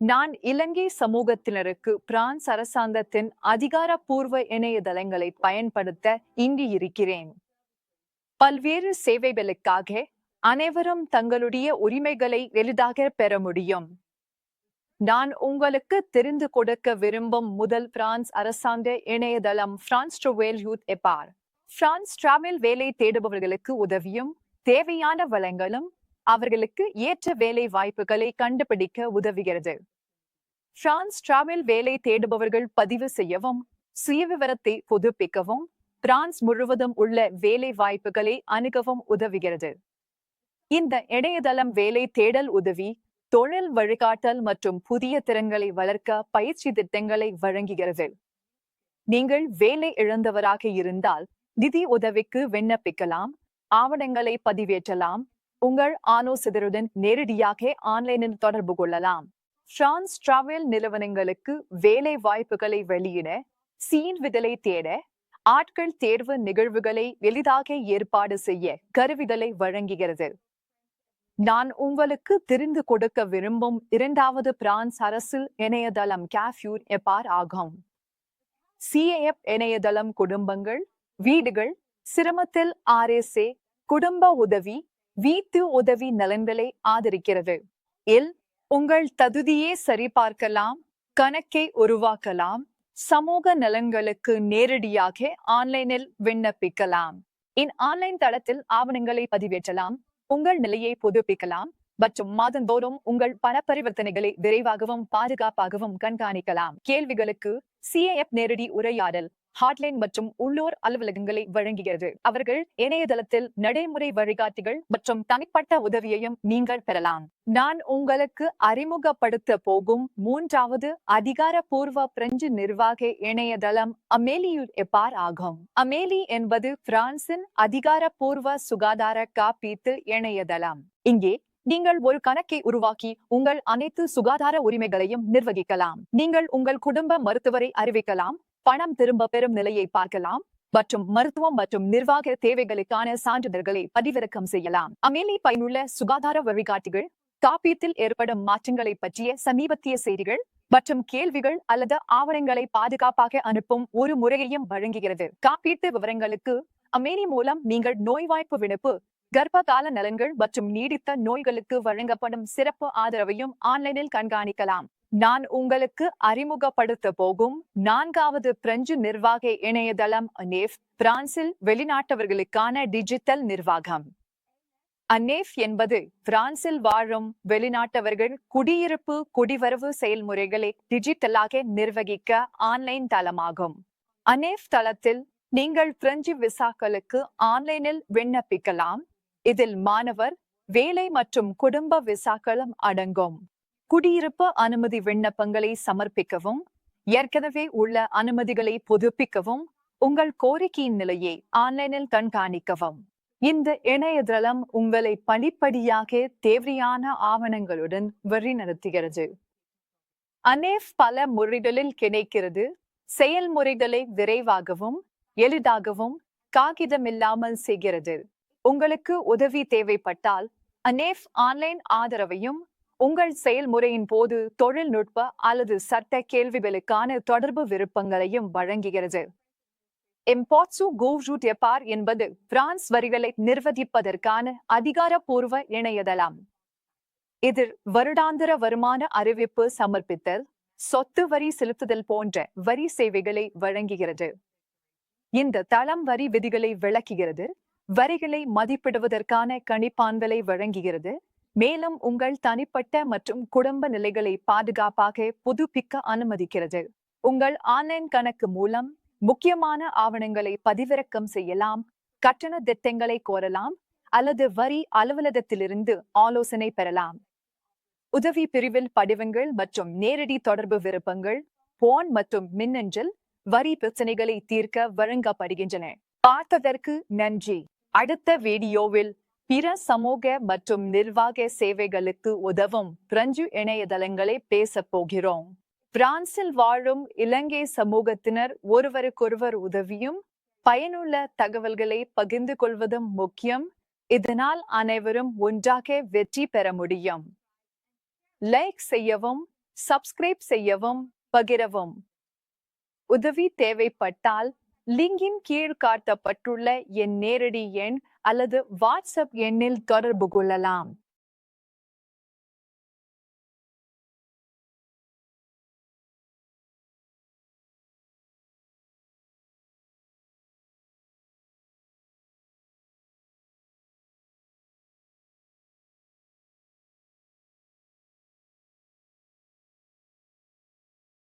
நான் இலங்கை சமூகத்தினருக்கு பிரான்ஸ் அரசாங்கத்தின் அதிகாரப்பூர்வ இணையதளங்களை பயன்படுத்த இங்கு இருக்கிறேன் பல்வேறு சேவைகளுக்காக அனைவரும் தங்களுடைய உரிமைகளை எளிதாக பெற முடியும். நான் உங்களுக்கு தெரிந்து கொடுக்க விரும்பும் முதல் பிரான்ஸ் அரசாங்க இணையதளம் பிரான்ஸ் ட்ரோவேல் யூத் எப்பார். பிரான்ஸ் டிராவல் வேலை தேடுபவர்களுக்கு உதவியும் தேவையான வளங்களும் அவர்களுக்கு ஏற்ற வேலை வாய்ப்புகளை கண்டுபிடிக்க உதவுகிறது. பிரான்ஸ் டிராவல் வேலை தேடுபவர்கள் பதிவு செய்யவும் சுயவிவரத்தை புதுப்பிக்கவும் பிரான்ஸ் முழுவதும் உள்ள வேலை வாய்ப்புகளை அணுகவும் உதவுகிறது. இந்த இணையதளம் வேலை தேடல் உதவி தொழில் வழிகாட்டல் மற்றும் புதிய திறன்களை வளர்க்க பயிற்சி திட்டங்களை வழங்குகிறது. நீங்கள் வேலை இழந்தவராக இருந்தால் நிதி உதவிக்கு விண்ணப்பிக்கலாம் ஆவணங்களை பதிவேற்றலாம் உங்கள் ஆலோசகருடன் நேரடியாக ஆன்லைனில் தொடர்பு கொள்ளலாம். பிரான்ஸ் டிராவல் நிறுவனங்களுக்கு வேலை வாய்ப்புகளை வெளியிட சீன் விதலை தேட ஆட்கள் தேர்வு நிகழ்வுகளை எளிதாக ஏற்பாடு செய்ய கருவிகளை வழங்குகிறது. நான் உங்களுக்கு தெரிந்து கொடுக்க விரும்பும் இரண்டாவது பிரான்ஸ் அரசில் இணையதளம் கேஃப்யூர் எப்பார் ஆகும். சிஏஎப் இணையதளம் குடும்பங்கள் வீடுகள் சிரமத்தில் ஆர்எஸ்ஏ குடும்ப உதவி வீட்டு உதவி நலன்களை ஆதரிக்கிறது. இல் உங்கள் தகுதியை சரிபார்க்கலாம் கணக்கை உருவாக்கலாம் சமூக நலன்களுக்கு நேரடியாக ஆன்லைனில் விண்ணப்பிக்கலாம். இன் ஆன்லைன் தளத்தில் ஆவணங்களை பதிவேற்றலாம் உங்கள் நிலையை புதுப்பிக்கலாம் மற்றும் மாதந்தோறும் உங்கள் பண பரிவர்த்தனைகளை விரைவாகவும் பாதுகாப்பாகவும் கண்காணிக்கலாம். கேள்விகளுக்கு சிஏஎஃப் நேரடி உரையாடல் ஹாட்லைன் மற்றும் உள்ளூர் அலுவலகங்களை வழங்குகிறது. அவர்கள் இணையதளத்தில் நடைமுறை வழிகாட்டிகள் மற்றும் தனிப்பட்ட உதவியையும் நீங்கள் பெறலாம். நான் உங்களுக்கு அறிமுகப்படுத்த போகும் மூன்றாவது அதிகாரப்பூர்வ பிரெஞ்சு நிர்வாக இணையதளம் அமேலியுட் எப்பார் ஆகும். அமேலி என்பது பிரான்சின் அதிகாரப்பூர்வ சுகாதார காப்பீட்டு இணையதளம். இங்கே நீங்கள் ஒரு கணக்கை உருவாக்கி உங்கள் அனைத்து சுகாதார உரிமைகளையும் நிர்வகிக்கலாம். நீங்கள் உங்கள் குடும்ப மருத்துவரை அறிவிக்கலாம். பணம் திரும்ப பெறும் நிலையை பார்க்கலாம். மற்றும் மருத்துவம் மற்றும் நிர்வாக தேவைகளுக்கான சான்றிதழ்களை பதிவிறக்கம் செய்யலாம். அமேலி பயனுள்ள சுகாதார வழிகாட்டிகள் காப்பீட்டில் ஏற்படும் மாற்றங்களை பற்றிய சமீபத்திய செய்திகள் மற்றும் கேள்விகள் அல்லது ஆவணங்களை பாதுகாப்பாக அனுப்பும் ஒரு முறையையும் வழங்குகிறது. காப்பீட்டு விவரங்களுக்கு அமேலி மூலம் நீங்கள் நோய்வாய்ப்பு விடுப்பு கர்ப்பகால நலன்கள் மற்றும் நீடித்த நோய்களுக்கு வழங்கப்படும் சிறப்பு ஆதரவையும் ஆன்லைனில் கண்காணிக்கலாம். நான் உங்களுக்கு அறிமுகப்படுத்த போகும் நான்காவது பிரெஞ்சு நிர்வாக இணையதளம் அனேஃப் பிரான்சில் வெளிநாட்டவர்களுக்கான டிஜிட்டல் நிர்வாகம். அனேஃப் என்பது பிரான்சில் வாழும் வெளிநாட்டவர்கள் குடியிருப்பு குடிவரவு செயல்முறைகளை டிஜிட்டலாக நிர்வகிக்க ஆன்லைன் தளமாகும். அனேஃப் தளத்தில் நீங்கள் பிரெஞ்சு விசாக்களுக்கு ஆன்லைனில் விண்ணப்பிக்கலாம். இதில் மாணவர் வேலை மற்றும் குடும்ப விசாக்களும் அடங்கும். குடியிருப்பு அனுமதி விண்ணப்பங்களை சமர்ப்பிக்கவும் ஏற்கனவே உள்ள அனுமதிகளை புதுப்பிக்கவும் உங்கள் கோரிக்கையின் நிலையை ஆன்லைனில் கண்காணிக்கவும். இந்த இணையதளம் உங்களை படிப்படியாக தேவையான ஆவணங்களுடன் வழிநடத்துகிறது அனேஃப் பல முறைகளில் கிடைக்கிறது. செயல்முறைகளை விரைவாகவும் எளிதாகவும் காகிதமில்லாமல் செய்கிறது. உங்களுக்கு உதவி தேவைப்பட்டால் அனேஃப் ஆன்லைன் ஆதரவையும் உங்கள் செயல்முறையின் போது தொழில்நுட்ப அல்லது சட்ட கேள்விகளுக்கான தொடர்பு விருப்பங்களையும் வழங்குகிறது. எம்பாட்சு கோவ்ரூட் எப்பார் என்பது பிரான்ஸ் வரிகளை நிர்வகிப்பதற்கான அதிகாரப்பூர்வ இணையதளம். இதில் வருடாந்திர வருமான அறிவிப்பு சமர்ப்பித்தல் சொத்து வரி செலுத்துதல் போன்ற வரி சேவைகளை வழங்குகிறது. இந்த தளம் வரி விதிகளை விளக்குகிறது வரிகளை மதிப்பிடுவதற்கான கணிப்பான்களை வழங்குகிறது மேலும் உங்கள் தனிப்பட்ட மற்றும் குடும்ப நிலைகளை பாதுகாப்பாக புதுப்பிக்க அனுமதிக்கிறது. உங்கள் ஆன்லைன் கணக்கு மூலம் முக்கியமான ஆவணங்களை பதிவிறக்கம் செய்யலாம் கட்டண திட்டங்களை கோரலாம் அல்லது வரி அலுவலகத்திலிருந்து ஆலோசனை பெறலாம். உதவி பிரிவில் படிவங்கள் மற்றும் நேரடி தொடர்பு விருப்பங்கள் போன் மற்றும் மின்னஞ்சல் வரி பிரச்சனைகளை தீர்க்க வழங்கப்படுகின்றன. பார்த்ததற்கு நன்றி. அடுத்த வீடியோவில் பிற சமூக மற்றும் நிர்வாக சேவைகளுக்கு உதவும் பிரெஞ்சு இணையதளங்களை பேசப் போகிறோம். பிரான்சில் வாழும் இலங்கை சமூகத்தினர் ஒருவருக்கொருவர் உதவியும் பயனுள்ள தகவல்களை பகிர்ந்து கொள்வதும் முக்கியம். இதனால் அனைவரும் ஒன்றாக வெற்றி பெற முடியும். லைக் செய்யவும் சப்ஸ்கிரைப் செய்யவும் பகிரவும். உதவி தேவைப்பட்டால் லிங்கின் கீழ் காட்டப்பட்டுள்ள என் நேரடி எண் அல்லது வாட்ஸ்அப் எண்ணில் தொடர்பு கொள்ளலாம்.